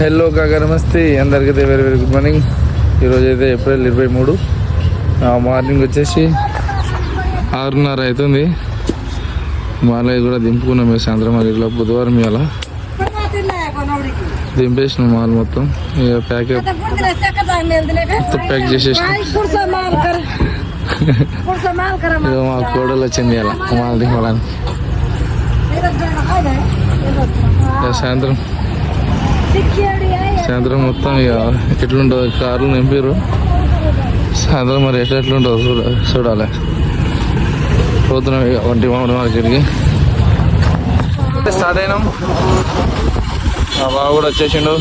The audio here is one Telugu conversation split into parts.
హలో కాక నమస్తే అందరికైతే వెరీ వెరీ గుడ్ మార్నింగ్ ఈరోజు అయితే ఏప్రిల్ ఇరవై మూడు. మార్నింగ్ వచ్చేసి ఆరున్నర అవుతుంది. మాలయ్య కూడా దింపుకున్నాం మేము సాయంత్రం మరి ఇలా బుధవారం ఇవాళ. దింపేసిన మాల్ మొత్తం. ఇక ప్యాక్ మొత్తం ప్యాక్ చేసేసిన. మా కోడలు వచ్చింది ఇలా మాల్ దింపడానికి. సాయంత్రం సాయంత్రం మొత్తం ఇక ఎట్లుంటుందో కార్లు నింపారు సాయంత్రం మరి ఎట్లా ఎట్లుంటుందో చూడ చూడాలి. పోతున్నాం ఇక వంటి మామిడి మార్కెట్కి. స్టార్ట్ అయినాం. మా బాబు కూడా వచ్చేసిండు.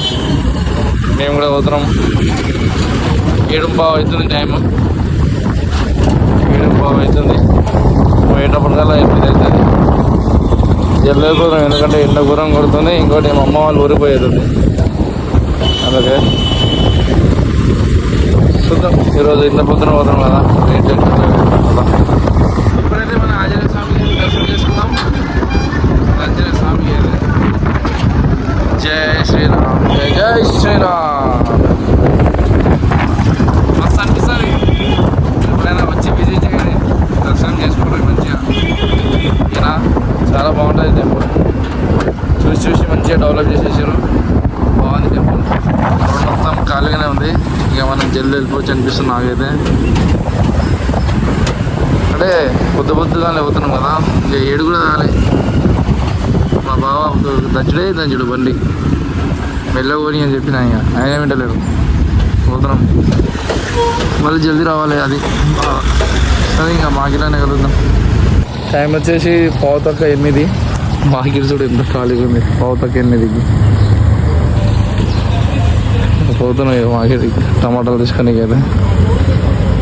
మేము కూడా పోతున్నాం. ఏడు బాగా అవుతుంది టైం ఏడు బాగా అవుతుంది. పోయేటప్పటికల్లా ఎనిమిది అవుతుంది జల్లేకపోతాం ఎందుకంటే ఎండ గురం కొడుతుంది. ఇంకోటి మా అమ్మ వాళ్ళు ఊరిపోయేది. అందుకే చూద్దాం. ఈరోజు ఇంత పొద్దున పోతాం కదా. ఏం ఇప్పుడైతే మన ఆంజనేయ స్వామి దర్శనం చేసుకుందాం. ఆంజనేయ స్వామి జై శ్రీరామ్. జై జై శ్రీరామ్ మస్తు అనిపిస్తుంది ఎప్పుడైనా వచ్చి విజిట్ చేయండి దర్శనం చేసుకోవడం మంచిగా ఇలా చాలా బాగుంటుంది టెంపుల్. చూసి చూసి మంచిగా డెవలప్ చేసేసారు. బాగుంది టెంపుల్. రోడ్ మొత్తం ఖాళీగానే ఉంది. ఇక మనం జల్ది వెళ్ళిపోవచ్చు అనిపిస్తుంది నాకైతే. అంటే పొద్దు పొద్దుగా పోతున్నాం కదా. ఇక ఏడు కూడా కాలే. మా బావ దంచుడే దంచుడు బండి. వెళ్ళకొని అని చెప్పిన ఇక. ఆయన వింటలేడు. పోతున్నాం. మళ్ళీ జల్దీ రావాలి అది. ఇంకా మాకిలానే కలుగుతాం టైం వచ్చేసి పావుతక్క ఎనిమిది. మాకిరి చూడు ఎంత ఖాళీగా ఉంది? పావు తక్కువ ఎనిమిదికి పోతున్నాం ఇక మాకిరి టమాటాలు తీసుకొని అయితే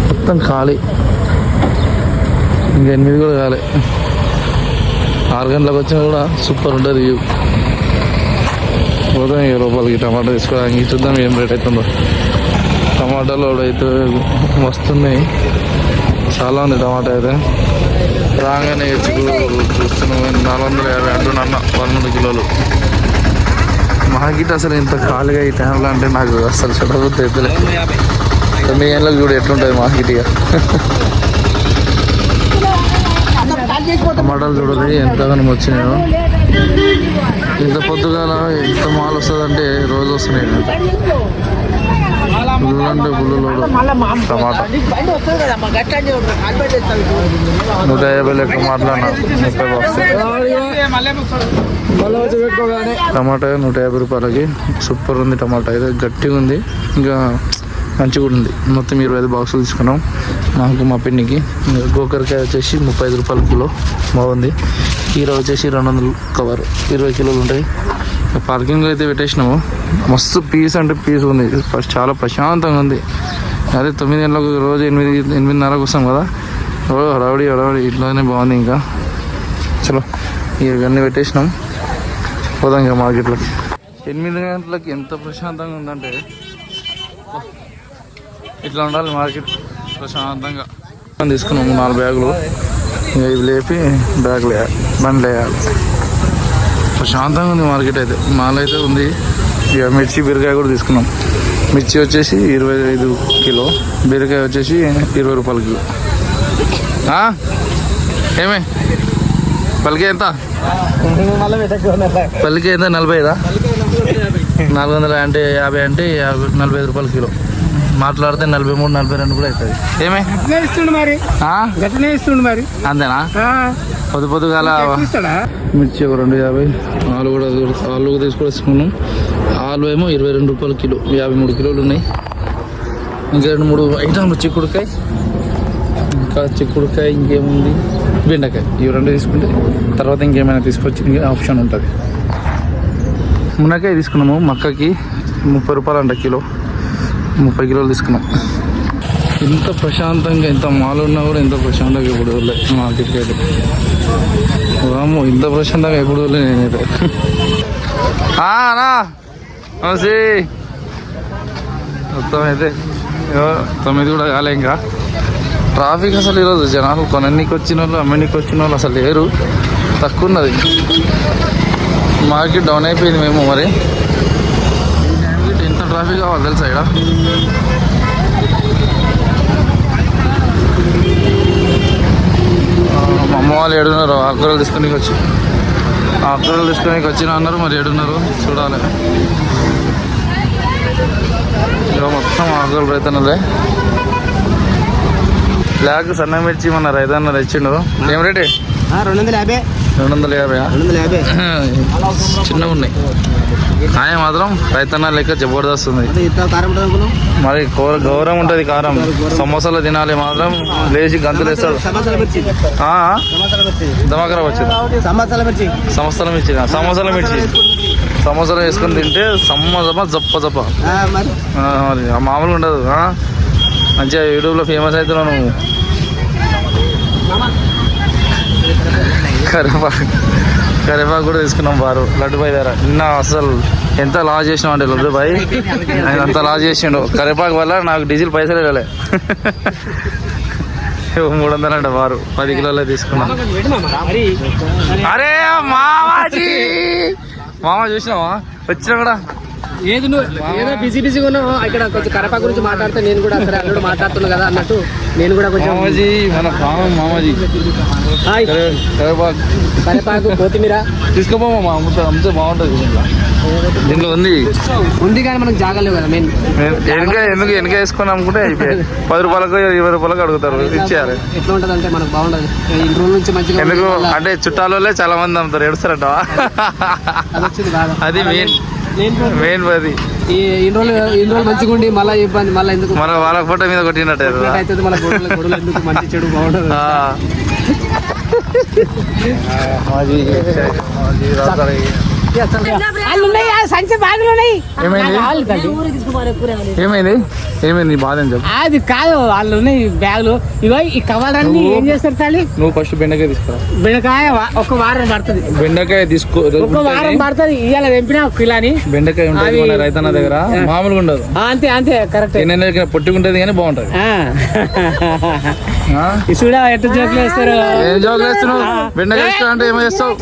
మొత్తం ఖాళీ. ఇంకా ఎనిమిది కూడా కాలే. ఆరు గంటలకు వచ్చినా కూడా సూపర్ ఉంటుంది వ్యూ. పోతాం ఇక లోపలికి టమాటా తీసుకోవడానికి. చూద్దాం ఏం రేట్ అవుతుందో. టమాటాలు అయితే వస్తున్నాయి. చాలా ఉంది టమాటా అయితే. రాగానే ఎచ్చుకు చూస్తున్నాం నాలుగు వందల యాభై అంటున్నా పన్నెండు కిలోలు. మాకిట్ అసలు ఇంత ఖాళీగా ఈ టైంలో అంటే నాకు అసలు చదవద్దు అవుతుంది తొమ్మిది ఏళ్ళకి చూడు ఎట్లుంటుంది మాకిటిగా ఇక టమాటాలు చూడదు ఎంతగానో వచ్చినాయో. ఇంత పొద్దుగాల ఎంత మాల్ వస్తుందంటే రోజు వస్తున్నాయి ఫుల్ ఫుల్ టమాటా. నూట యాభై లెక్క మాట్లాడినా ముప్పై బాక్స్ టమాటా నూట యాభై రూపాయలకి సూపర్ ఉంది టమాటా. అయితే గట్టిగా ఉంది. ఇంకా మంచిగా ఉంది. మొత్తం ఇరవై ఐదు బాక్సులు తీసుకున్నాం. నాకు మా పిన్నికి ఇంకా గోకరకాయ వచ్చేసి ముప్పై ఐదు రూపాయల కిలో. బాగుంది. కీర వచ్చేసి రెండు వందలు కవర్. ఇరవై కిలోలు ఉంటాయి. పార్కింగ్లో అయితే పెట్టేసినాము. మస్తు పీస్ అంటే పీస్ ఉంది. ఫస్ట్ చాలా ప్రశాంతంగా ఉంది. అదే తొమ్మిది గంటలకు రోజు ఎనిమిది ఎనిమిదిన్నరకు వస్తాం కదా. ఓ హడావుడి హడావుడి. ఇట్లానే బాగుంది ఇంకా. చలో ఇవన్నీ పెట్టేసినాం. పోదాం ఇంకా మార్కెట్లోకి. ఎనిమిది గంటలకి ఎంత ప్రశాంతంగా ఉందంటే ఇట్లా ఉండాలి మార్కెట్ ప్రశాంతంగా. తీసుకున్నాము నాలుగు బ్యాగులు. ఇంకా ఇవి లేపి బ్యాగులు వేయాలి. బండ్లు వేయాలి. ప్రశాంతంగా ఉంది మార్కెట్ అయితే. మాల్ అయితే ఉంది. ఇక మిర్చి బీరకాయ కూడా తీసుకున్నాం. మిర్చి వచ్చేసి ఇరవై ఐదు కిలో. బీరకాయ వచ్చేసి ఇరవై రూపాయల కిలో? ఏమే? పలికే ఎంత? పల్లికి ఎంత? నలభై ఐదా? నాలుగు వందల అంటే యాభై అంటే యాభై నలభై ఐదు రూపాయల కిలో. మాట్లాడితే నలభై మూడు నలభై రెండు కూడా అవుతుంది ఏమే? ఇస్తుండు మరి. ఇస్తుండు అంతేనా? పొద్దు పొద్దుగాల మిర్చి ఒక రెండు యాభై ఆలు కూడా ఆలు కూడా తీసుకొచ్చుకున్నాం. ఆలు ఏమో ఇరవై రెండు రూపాయల కిలో యాభై మూడు కిలోలు ఉన్నాయి. ఇంకా రెండు మూడు ఐటమ్లు చిక్కుడుకాయ ఇంకా చిక్కుడుకాయ ఇంకేముంది? బెండకాయ. ఇవి రెండు తీసుకుంటే తర్వాత ఇంకేమైనా తీసుకొచ్చి ఇంకా ఆప్షన్ ఉంటుంది. మునక్కాయ తీసుకున్నాము మక్కకి ముప్పై రూపాయలు అంట కిలో. ముప్పై కిలోలు తీసుకున్నాం. ఎంత ప్రశాంతంగా ఎంత మాల్ ఉన్నా కూడా ఎంత ప్రశాంతంగా ఇప్పుడు వెళ్ళలేదు మార్కెట్కి అయితే. వాము ఇంత ప్రశాంతంగా ఎప్పుడు వదిలే నేనైతే. ఆ, నమస్తే. మొత్తం అయితే తొమ్మిది కూడా కాలే ఇంకా. ట్రాఫిక్ అసలు ఈరోజు జనాలు కొనన్నీకి వచ్చిన వాళ్ళు అమ్మనికి వచ్చిన వాళ్ళు అసలు లేరు. తక్కువ ఉన్నది. మార్కెట్ డౌన్ అయిపోయింది మేము మరి. ఎంత ట్రాఫిక్ కావాలి తెలుసా ఇక్కడ? వాళ్ళు ఏడున్నారు. ఆకుకూరలు తీసుకుని వచ్చి. ఆకుకూరలు తీసుకుని వచ్చిన అన్నారు మరి ఏడున్నారు? చూడాలి. ఇక మొత్తం ఆకుకూరలు రైతన్నలే. బ్లాక్ సన్న మిర్చి మన రైతన్న తెచ్చిండు. ఏం రేటే? రెండు వందల యాభై. రెండు వందల యాభై రెండు వందల యాభై. చిన్నగా ఉన్నాయి కాయ మాత్రం రైతన్న లెక్క జబర్దస్త్ ఉంది. మరి కూర గౌరవం ఉంటుంది కారం. సమోసాలు తినాలి మాత్రం లేచి గంతులు వేస్తాడు దమాకరా వచ్చింది సమోసాల మిర్చి. సమోసాల మిర్చి. సమోసాల వేసుకొని తింటే సమ్మజమ జప్ప జప్ప. ఆ, మరి? మామూలుగా ఉండదు? మంచిగా యూట్యూబ్లో ఫేమస్ అవుతున్నావు నువ్వు. కరివేపాకు. కరివేపాకు కూడా తీసుకున్నాం బారు. లడ్డుబాయ్ దగ్గర. నిన్న అసలు ఎంత లాస్ చేసినాం అంటే లడ్డుబాయ్ ఆయన అంత లాస్ చేసిండు. కరివేపాకు వల్ల నాకు డీజిల్ పైసలు వెళ్ళలే మూడు వందలు అంట వారు పది కిలోలే తీసుకున్నాం. అరే మామాజీ! మామ చూసినావా? వచ్చినా కూడా. ఏది నువ్వు ఏదో బిజీ బిజీగా ఉన్నావు? ఇక్కడ కొంచెం కరపా గురించి మాట్లాడితే నేను కూడా సరే అల్లుడు మాట్లాడుతున్నా కదా అన్నట్టు నేను కూడా కొంచెం మామాజీ మన పావం మామాజీ. హాయ్. కరివే- కరివేపాకు కరేపాకు కొత్తిమీర. తీసుకోపో అమ్ముతా అమ్ముతే బాగుంటుంది దీంట్లో ఉంది. ఉంది కానీ మనకు జాగలేవు కదా మెయిన్ వెనక ఎందుకు వెనక వేసుకొని అమ్ముకుంటే అయిపోయాయి. పది రూపాయలకు ఇరవై రూపాయలకు అడుగుతారు ఇచ్చేయాలి. ఎట్లా ఉంటది అంటే మనకు బాగుండదు. రోజుల నుంచి మంచిగా ఎందుకు? అంటే చుట్టాలలో చాలా మంది అమ్ముతారు ఎడుస్తారట అది మెయిన్ మెయిన్ అది ఈ ఇన్ని రోజులు ఇన్ని రోజులు మంచిగా ఉండి మళ్ళీ ఇబ్బంది మళ్ళీ ఎందుకు? మన వాళ్ళ ఫోటో మీద కొట్టినట్టు అవుతుంది మళ్ళీ గొడవలు గొడవలు ఎందుకు? మంచి చెడు బాగుండదు. సంచి ఉన్నాయి. ఏమైంది? ఏమైంది? బాధ అని చెప్పు. అది కాదు వాళ్ళు ఉన్నాయి బ్యాగులు. ఇగో ఈ కవర్లు అన్ని ఏం చేస్తారు తల్లి? నువ్వు ఫస్ట్ బెండకాయ తీసుకురా. బెండకాయ ఒక వారం పడుతుంది. బెండకాయ తీసుకో ఒక వారం పడుతుంది. ఇవాళ తెంపిన ఒక కిలాని. బెండకాయ ఉంటుంది మన రైతన్న దగ్గర. మామూలుగా ఉండదు. ఆ, అంతే అంతే కరెక్ట్ ఎన్నెన్న పొట్టుకుంటది కానీ బాగుంటది? చూడ ఎట్ట జోకులు వేస్తారు. ఏం జోక్ వేస్తున్నావు? బెండకాయ ఇస్తా అంటే ఏమో చేస్తావు?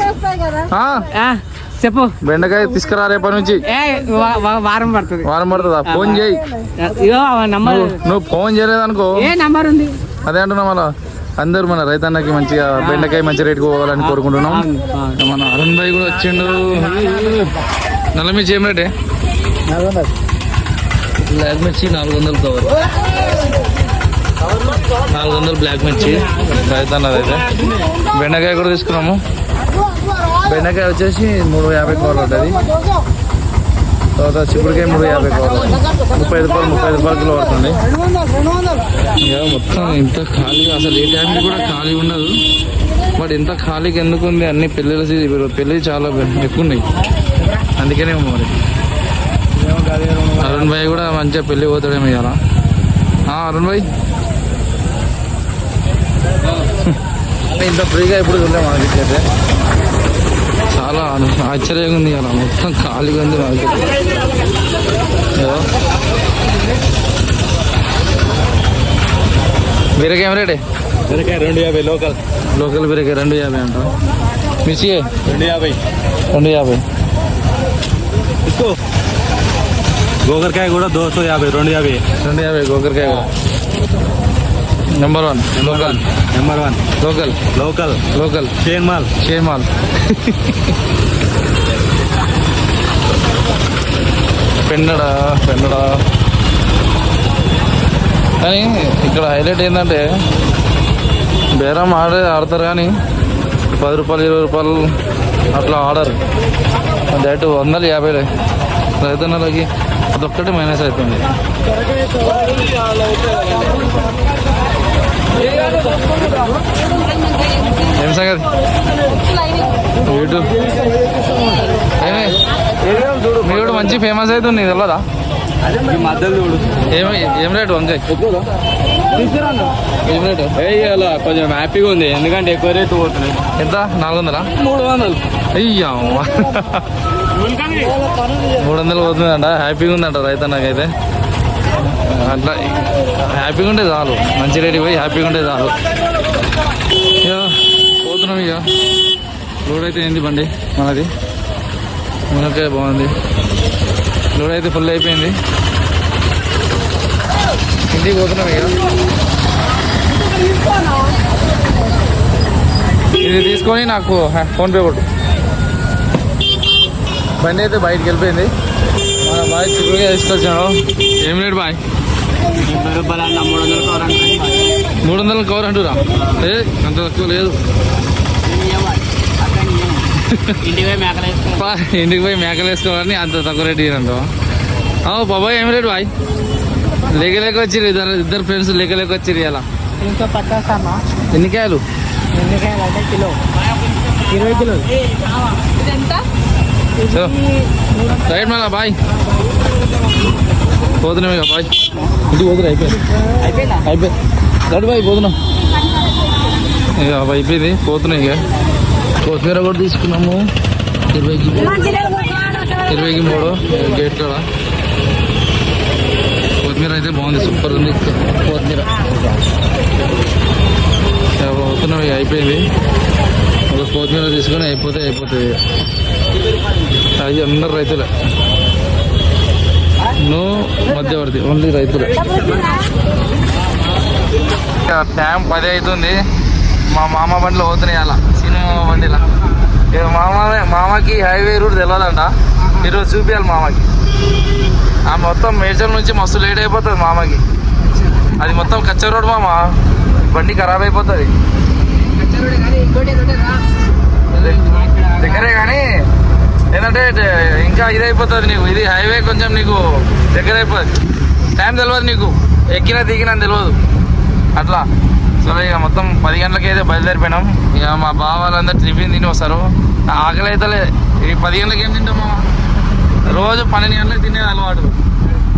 ఆ? ఆ, చెప్పు. బెండకాయ తీసుకురా రేపటి నుంచి. వారం పడుతుంది. వారం పడుతుందా? ఫోన్ చేయి. నంబర్. నువ్వు ఫోన్ చేయలేదనుకో. ఏ నంబర్ ఉంది? అదే అంటున్నా మళ్ళా. అందరూ మన రైతన్నకి మంచిగా బెండకాయ మంచి రేటుకు పోవాలని కోరుకుంటున్నాం. మన అరుణ్ భాయ్ కూడా వచ్చిండు. నల్ల మిర్చి ఏం రేటే? బ్లాక్ మిర్చి నాలుగు వందలు కవర్ నాలుగు వందలు బ్లాక్ మిర్చి. రైతన్నది అయితే బెండకాయ కూడా తీసుకున్నాము. బెండకాయ వచ్చేసి మూడు యాభై కవర్ ఉంటుంది. తర్వాత చిక్కుడుకాయ మూడు యాభై కవర్ ముప్పై ఐదు రూపాయలు ముప్పై ఐదు రూపాయలు కిలో పడుతుంది. ఇక మొత్తం ఇంత ఖాళీగా అసలు ఏ టైంకి కూడా ఖాళీ ఉండదు. బట్ ఇంత ఖాళీగా ఎందుకు ఉంది? అన్ని పెళ్ళిళ్ళ సీజన్ పెళ్ళి చాలా ఎక్కువ ఉన్నాయి. అందుకనే మరి. అరుణ్ భాయ్ కూడా మంచిగా పెళ్ళి పోతాడేమో ఇవాళ అరుణ్ భాయ్. ఇంత ఫ్రీగా ఇప్పుడు చూడలే మనకి అయితే చాలా ఆశ్చర్యంగా ఉంది ఇవాళ మొత్తం ఖాళీగా ఉంది ఏదో. బీరకాయ రేటే? రెండు యాభై లోకల్. లోకల్ బీరకాయ రెండు యాభై అంట. మిర్చి? రెండు యాభై. రెండు యాభై. గోకరకాయ కూడా దోశ యాభై రెండు యాభై. రెండు యాభై గోకరకాయ కూడా. Number one local number one local local local Shane మాల్ షేమాల్ పెన్నడా పెన్నడా. కానీ ఇక్కడ హైలైట్ ఏంటంటే బేరం ఆడే ఆడతారు కానీ పది రూపాయలు ఇరవై రూపాయలు అట్లా ఆడరు. డైరెక్ట్ వందలు యాభైలే. రైతన్నలకి అదొక్కటి మైనస్ అవుతుంది. ఏం సంగతి? యూట్యూబ్ ఏమి? మీరు కూడా మంచి ఫేమస్ అవుతుంది నీకు తెలియదా ఏమి ఏం రేటు వంకాయ? ఏం రేటు? అలా కొంచెం హ్యాపీగా ఉంది. ఎందుకంటే ఎక్కువ రేటు పోతున్నాయి. ఎంత? నాలుగు వందలా? మూడు వందలు. అయ్యా మూడు వందలు పోతుందంట హ్యాపీగా ఉందంట రైతు నాకైతే అట్లా హ్యాపీగా ఉంటే చాలు. మంచి రేటు పోయి హ్యాపీగా ఉంటే చాలు. ఇక పోతున్నాం ఇక. లోడ్ అయితే ఏంది బండి? మనది. మునక్కాయ బాగుంది. లోడ్ అయితే ఫుల్ అయిపోయింది. ఇంటికి పోతున్నాం ఇక. ఇది తీసుకొని నాకు ఫోన్పే కొట్టు. బండి అయితే బయటికి వెళ్ళిపోయింది. బాయ్ చిక్కుడుగా తీసుకొచ్చాను ఏం రేటు బాయ్? మూడు వందల కవర్ అంటురా. ఏ అంత తక్కువ లేదు. ఇంటికి పోయి మేకలు వేసుకోవాలని అంత తక్కువ రేటు అవు బాబాయ్ ఏం రేటు బాయ్? లేక లేక వచ్చిర్రు ఇద్దరు ఇద్దరు ఫ్రెండ్స్ లేక లేక వచ్చిర్రు ఇలా ఇంకా పట్టాసమ్మా ఎన్ని కాయలు ఎన్నికాయలు అంటే కిలో. ఇరవై చలో రైట్ మళ్ళా బాయ్ పోతున్నాం ఇక బాయ్ ఇంటికి పోతున్నా అయిపోయింది. అయిపోయిందా? గడు బాయ్ పోతున్నాం ఇక అయిపోయింది పోతున్నాం ఇక కొత్తిమీర కూడా తీసుకున్నాము. ఇరవైకి ఇరవైకి మూడు గేట్ కాడ. కొత్తిమీర అయితే బాగుంది సూపర్ ఉంది. కొత్తిమీర. ఇక పోతున్నాం ఇక అయిపోయింది. ఒక కొత్తిమీర తీసుకొని అయిపోతే అయిపోతుంది అది అందరు రైతులే. నో మధ్యవర్తి ఓన్లీ రైతులే. టైం పది అవుతుంది. మా మామ బండిలో పోతున్నాయి అలా సినిమా బండిలా. ఇక మామ మామకి హైవే రూట్ తెలియదంట ఈరోజు చూపించాలి మామకి. ఆ మొత్తం మేజర్ నుంచి మస్తు లేట్ అయిపోతుంది మామకి. అది మొత్తం కచ్చ రోడ్ మామ. బండి ఖరాబ్ అయిపోతుంది దగ్గరే కానీ ఏంటంటే డ- ఇంకా ఇది అయిపోతుంది నీకు. ఇది హైవే కొంచెం నీకు దగ్గర అయిపోతుంది టైం తెలియదు నీకు. ఎక్కినా దిగినా తెలియదు అట్లా. సరే ఇక మొత్తం పది గంటలకి అయితే బయలుదేరిపోయినాం. ఇక మా బావ వాళ్ళందరూ టిఫిన్ తిని వస్తారు. ఆకలి అయితే ఈ పది గంటలకి ఏం తింటాం మామ? రోజు పన్నెండు గంటలకు తినేది అలవాటు.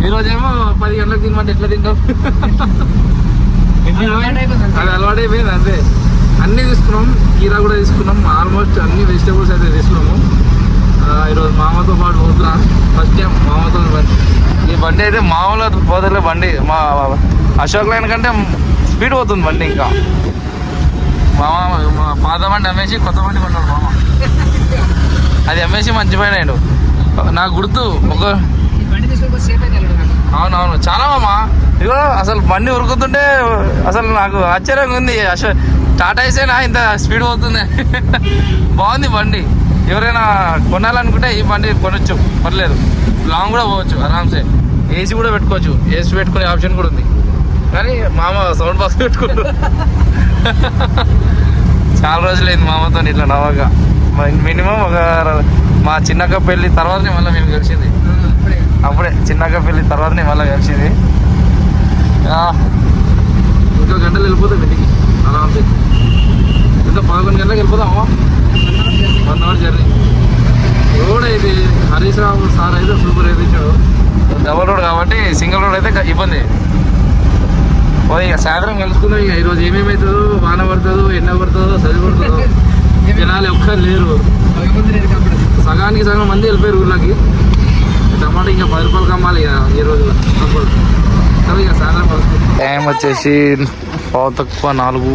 ఈ రోజేమో పది గంటలకు తినమంటే ఎట్లా తింటాం? అది అలవాటు అయిపోయింది అంతే. అన్నీ తీసుకున్నాం. కీరా కూడా తీసుకున్నాం. ఆల్మోస్ట్ అన్ని వెజిటేబుల్స్ అయితే తీసుకున్నాము. ఈరోజు మామతో పాటు పోతున్నా. ఫస్ట్ టైం మామతో బండి. ఈ బండి అయితే మామూలు పోతలే బండి. మా అశోక్ లైన్ కంటే స్పీడ్ పోతుంది బండి ఇంకా. మామ మా పాత బండి అమ్మేసి కొత్త బండి కొన్నాడు మామ. అది అమ్మేసి మంచి పైన. నాకు గుర్తు ఒక అవునవును. చాలా మామ. ఇగో అసలు బండి ఉరుకుతుంటే అసలు నాకు ఆశ్చర్యంగా ఉంది. అసలు టాటా ఏసైనా ఇంత స్పీడ్ పోతుంది. బాగుంది బండి. ఎవరైనా కొనాలనుకుంటే ఈ బండి కొనొచ్చు. పర్లేదు. లాంగ్ కూడా పోవచ్చు ఆరామ్సే. ఏసీ కూడా పెట్టుకోవచ్చు. ఏసీ పెట్టుకునే ఆప్షన్ కూడా ఉంది. కానీ మామ సౌండ్ బాక్స్ పెట్టుకుంటు చాలా రోజులైంది మామతో ఇట్లా నవ్వగా మినిమం ఒక మా చిన్నక్క పెళ్ళి తర్వాతనే మళ్ళీ మేము కలిసింది. అప్పుడే చిన్నక్క పెళ్ళి తర్వాతనే మళ్ళీ కలిసింది. ఇంకా గంటలు వెళ్ళిపోతాం ఇంటికి. ఆరామ్సే. ఇంకా పదకొండు గంటలకు వెళ్ళిపోతామా వన్ అవర్ జర్నీ. రోడ్ అయితే హరీష్ రావు సార్ అయితే సూపర్ అయితే ఇచ్చాడు డబల్ రోడ్ కాబట్టి సింగిల్ రోడ్ అయితే ఇబ్బంది. ఇక సాయంత్రం కలుసుకుందాం ఇక. ఈరోజు ఏమేమి అవుతుందో వాన పడుతుందో ఎండ పడుతుందో చలి పడుతుందో జనాలు ఒక్కరు లేరు. సగానికి సగం మంది వెళ్ళిపోయారు ఊర్లోకి. టమాటా ఇంకా పది రూపాయలు కమ్మాలి ఇక ఈ రోజు. సరే ఇక సాయంత్రం కలుసుకుందాం. టైం వచ్చేసి పావు తక్కువ నాలుగు.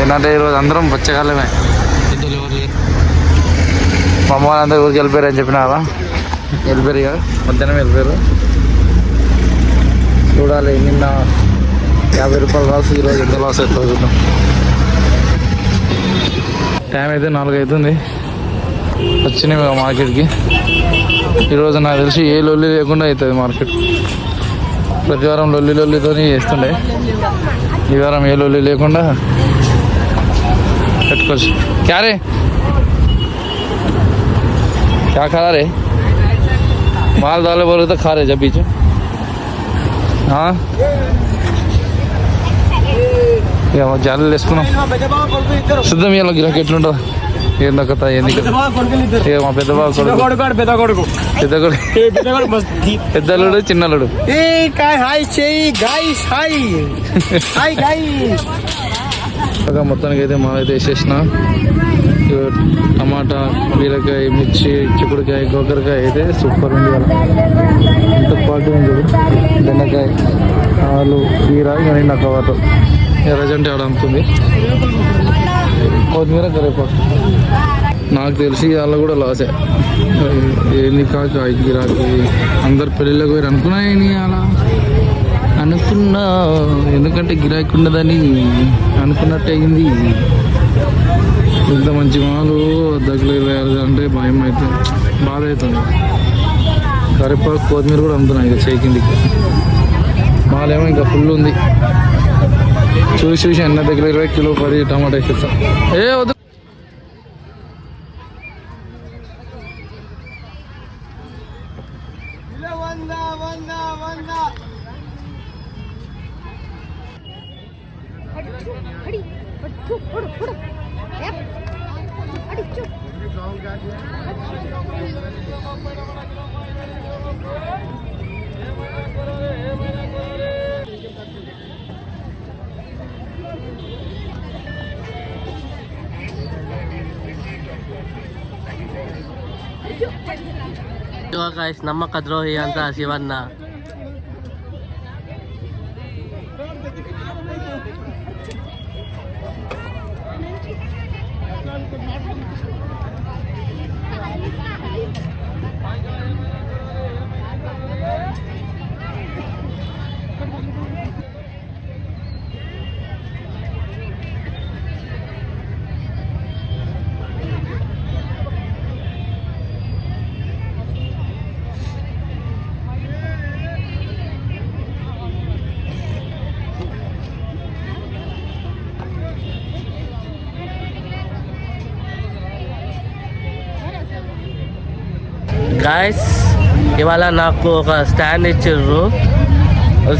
ఏంటంటే ఈరోజు అందరం బచ్చగాళ్ళమే మా అమ్మ వాళ్ళందరూ ఊరికి వెళ్ళిపోయారు అని చెప్పినారా వెళ్ళిపోయారు ఇక మధ్యాహ్నం వెళ్ళిపోయారు. చూడాలి నిన్న యాభై రూపాయలు లాస్ ఈరోజు ఎంత లాస్ అవుతుందో చూద్దాం. టైం అయితే నాలుగు అవుతుంది. వచ్చినాయి మార్కెట్కి. ఈరోజు నాకు తెలిసి ఏ లొల్లి లేకుండా అవుతుంది మార్కెట్. ప్రతి వారం లొల్లి లొల్లితోని చేస్తుండే. ఈ వారం ఏ లొల్లి లేకుండా పెట్టుకోవచ్చు క్యా రే क्या खा रे माल दाले बोले तो खा रहे जब बीच में हाँ ఇక జాలీలు వేసుకున్నాం సిద్ధం ఇవ్వాలి గిరాకీ ఎట్లుంటుందో ఏంది కథ? ఇక మా పెద్ద బాబు కొడుకు? పెద్ద కొడుకు. పెద్ద కొడుకు. పెద్ద కొడుకు పెద్దలుడు చిన్నలుడు. హాయ్ చేయి గాయస్ హాయ్. హాయ్ గాయస్ మొత్తానికి అయితే మాలైతే వేసేసిన ఇగో టమాటా బీరకాయ మిర్చి చిక్కుడుకాయ గోకరకాయ అయితే సూపర్ ఉంది వాళ్ళ ఎంత క్వాలిటీ ఉంది. బెండకాయ ఆలు కీర ఇవన్నీ నాకు వాటర్ ఎర్రజంటి ఆడ అమ్ముతుంది. కొత్తిమీర కరివేపాకు నాకు తెలిసి వాళ్ళ కూడా లాసే ఏంది కాక ఐదు రాకి అందరు పెళ్ళిళ్ళకి పోయి అనుకున్నా ఏంది అలా అనుకున్నా. ఎందుకంటే గిరాకీ ఉండదని అనుకున్నట్టు అయింది. ఇంత మంచి మాలు దగ్గర అంటే భయం అయితే బాధ అవుతుంది. కరివేపాకు కొత్తిమీర కూడా అమ్ముతున్నాయి ఇక చేయి కిందికి. మాలేమో ఇంకా ఫుల్ ఉంది. చూసి చూసి అన్న దగ్గర ఇరవై కిలో పది టమాటా ఇస్తాం ఏ వద్దు. ಇವಾಗ guys, ನಮ್ಮಕ್ಕ ದ್ರೋಹಿ ಅಂತ ಶಿವಣ್ಣ గాయస్ ఇవాళ నాకు ఒక స్టాండ్ ఇచ్చిర్రు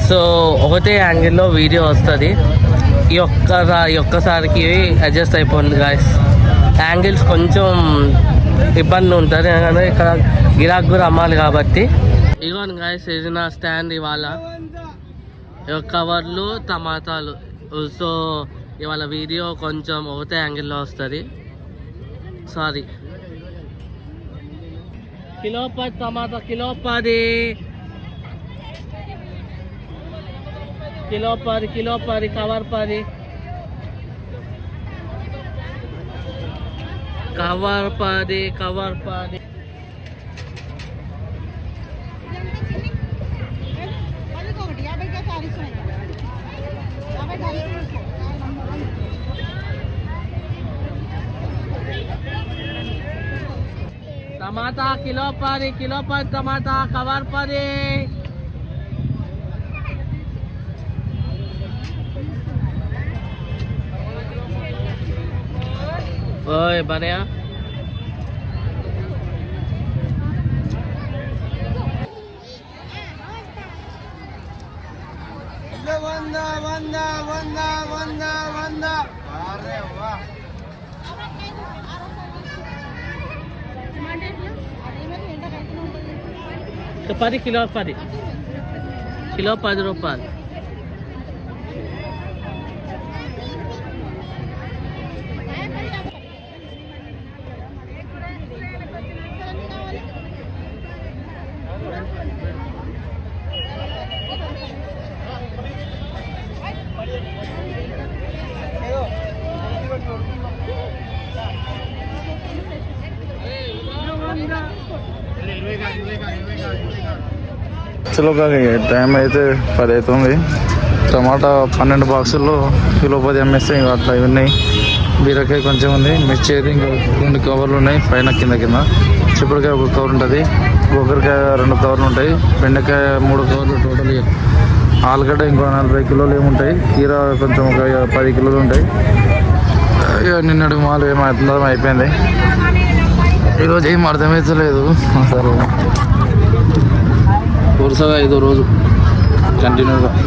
సో ఒకటే యాంగిల్లో వీడియో వస్తుంది. ఈ ఒక్క ఈ ఒక్కసారికి అడ్జస్ట్ అయిపోయింది గాయస్ యాంగిల్స్ కొంచెం ఇబ్బంది ఉంటుంది. ఎందుకంటే ఇక్కడ గిరాక్ కూడా అమ్మాలి కాబట్టి. ఇగోని గాయస్ ఇది నా స్టాండ్ ఇవాళ. ఈ కవర్లు టమాటాలు. సో ఇవాళ వీడియో కొంచెం ఒకటే యాంగిల్లో వస్తుంది. సారీ కిలో పది టమాటా కిలో పది కిలో పది కిలో పది కవర్ పది కవర్ పది కవర్ పది ఒకటి యాభైకే సారీస్ యాభై సారీస్ టమాటా కిలో పది కిలో పది టమాటా కవర్ పది ఓయ్ బనయా వంద వంద వంద వంద పది కిలో పది. కిలో పది రూపాయలు. చలో టైం అయితే పది అవుతుంది టమాటా పన్నెండు బాక్సుల్లో కిలో పది అమ్మేస్తే ఇంకా అట్లా ఉన్నాయి. బీరకాయ కొంచెం ఉంది. మిర్చి అయితే ఇంకా రెండు కవర్లు ఉన్నాయి పైన కింద కింద. చిక్కుడుకాయ ఒక కవర్ ఉంటుంది. గొగ్గరికాయ రెండు కవర్లు ఉంటాయి. బెండకాయ మూడు కవర్లు టోటల్ ఆలుగడ్డ ఇంకో నలభై కిలోలు ఏముంటాయి కీర కొంచెం ఒక పది కిలోలు ఉంటాయి. ఇక నిన్నటి మాలు ఏం అర్థం అయిపోయింది. ఈరోజు ఏం అర్థమవుతలేదు అసలు. వరుసగా ఐదో రోజు కంటిన్యూగా.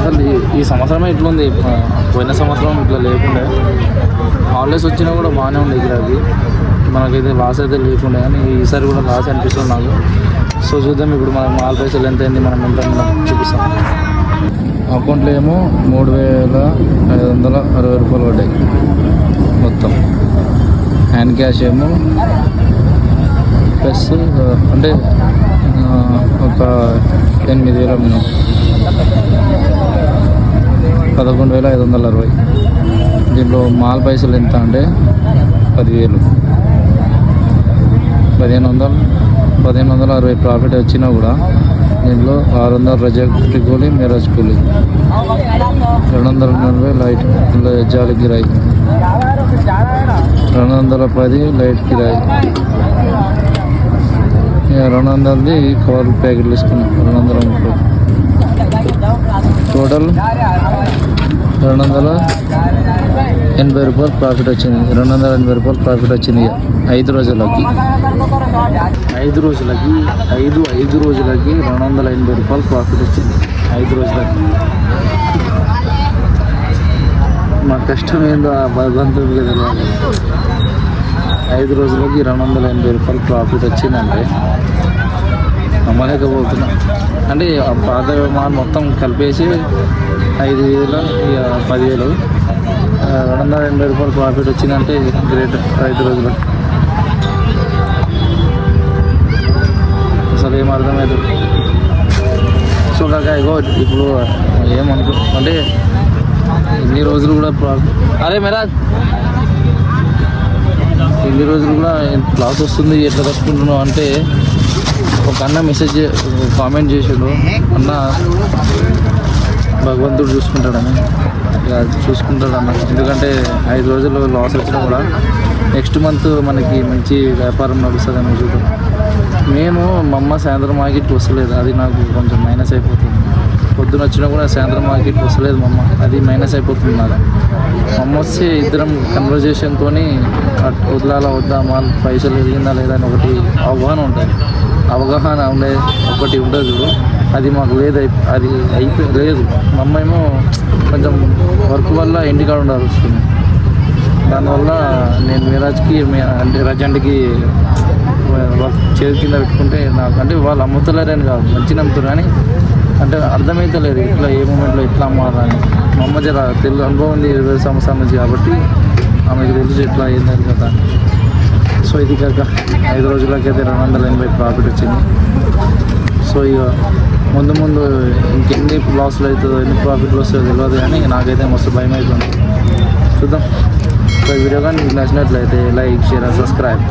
అసలు ఈ- సంవత్సరమే ఇట్లుంది. పోయిన సంవత్సరం ఇట్లా లేకుండే. హాలిడేస్ వచ్చినా కూడా బాగానే ఉంది అది. మనకైతే లాస్ అయితే లేకుండే. కానీ ఈసారి కూడా లాస్ అనిపిస్తుంది నాకు. సో చూద్దాం ఇప్పుడు మన మాల్ పైసలు ఎంత అయింది మనం ఎంత చూపిస్తాం. అకౌంట్లో ఏమో మూడు వేల ఐదు వందల అరవై రూపాయలు పడ్డాయి మొత్తం. హ్యాండ్ క్యాష్ ఏమో ప్లస్ అంటే ఒక ఎనిమిది వేల మినిమం పదకొండు వేల ఐదు వందల అరవై. దీంట్లో మాల్ పైసలు ఎంత అంటే పదివేలు. పదిహేను వందలు పదిహేను వందల అరవై ప్రాఫిట్ వచ్చినా కూడా దీంట్లో ఆరు వందల రజక్ కూలి మిరాజ్ కూలి రెండు వందల నలభై లైట్ జాలి గిరాయి. రెండు వందల పది లైట్ కిరాయి రెండు వందలది కవర్ ప్యాకెట్లు తీసుకున్నాం. రెండు వందల ముప్పై టోటల్ రెండు వందల ఎనభై రూపాయలు ప్రాఫిట్ వచ్చింది. రెండు వందల ఎనభై రూపాయలు ప్రాఫిట్ వచ్చింది. ఐదు రోజులకి. ఐదు రోజులకి ఐదు ఐదు రోజులకి రెండు వందల ఎనభై రూపాయలు ప్రాఫిట్ వచ్చింది. ఐదు రోజులకి. మా కష్టం ఏందో ఆ భగవంతుడికి తెలియాలి. ఐదు రోజులకి రెండు వందల ఎనభై రూపాయలు ప్రాఫిట్ వచ్చిందంటే నమ్మలేకపోతున్నా. అంటే ఆ పాత మాల్ మొత్తం కలిపేసి ఐదు వేలు ఇక పదివేలు. రెండు వందల ఎనభై రూపాయలు ప్రాఫిట్ వచ్చిందంటే గ్రేట్ ఐదు రోజులు. అసలు ఏం అర్థమవుతుంది సో కాక ఇగో ఇప్పుడు ఏమనుకో అంటే ఇన్ని రోజులు కూడా ప్రాఫిట్ అరే మేరా ఎన్ని రోజులు కూడా లాస్ వస్తుంది ఎట్లా తట్టుకుంటున్నావు అంటే ఒక అన్న మెసేజ్ కామెంట్ చేసాడు. అన్న భగవంతుడు చూసుకుంటాడని. ఇలా చూసుకుంటాడు అన్న ఎందుకంటే ఐదు రోజులు లాస్ వచ్చినా కూడా నెక్స్ట్ మంత్ మనకి మంచి వ్యాపారం నడుస్తుంది అని చూద్దాం మేము మా అమ్మ సాయంత్రం మార్కెట్కి వస్తలేదు. అది నాకు కొంచెం మైనస్ అయిపోతుంది. పొద్దున వచ్చినా కూడా సాయంత్రం మార్కెట్కి వస్తలేదు మమ్మ అది మైనస్ అయిపోతుంది నాకు మా అమ్మ వస్తే ఇద్దరం కన్వర్జేషన్తో వదలాలా వద్దా మా పైసలు వెళ్ళిందా లేదా అని ఒకటి అవగాహన ఉంటుంది అవగాహన ఉండే ఒకటి ఉండదు అది మాకు లేదు అయి- అది అయిపోయి లేదు. మమ్మ ఏమో కొంచెం వర్క్ వల్ల ఇంటికాడ ఉండాల్సి వస్తుంది. దానివల్ల నేను మిరాజ్కి మీ- అంటే రజెంట్కి వర్క్ చేతి కింద పెట్టుకుంటే నాకు అంటే వాళ్ళు అమ్ముతలేరని కాదు. మంచి నమ్ముతారు కానీ అంటే అర్థమైతలేదు ఇట్లా ఏ మూమెంట్లో ఎట్లా మారాలని మా అమ్మ జర తెలుగు అనుభవం ఉంది ఇరవై సంవత్సరాల నుంచి కాబట్టి ఆమెకు తెలుసు ఎట్లా అయిందని కదా. సో ఇది కాక ఐదు రోజులకైతే రెండు వందల ఎనభై ప్రాఫిట్ వచ్చింది. సో ఇక ముందు ముందు ఇంకెన్ని లాస్లు అవుతుందో ఎన్ని ప్రాఫిట్లు వస్తుందో తెలియదు కానీ నాకైతే మస్తు భయం అవుతుంది చూద్దాం. సో ఈ వీడియో కానీ మీకు నచ్చినట్లయితే లైక్ షేర్ సబ్స్క్రైబ్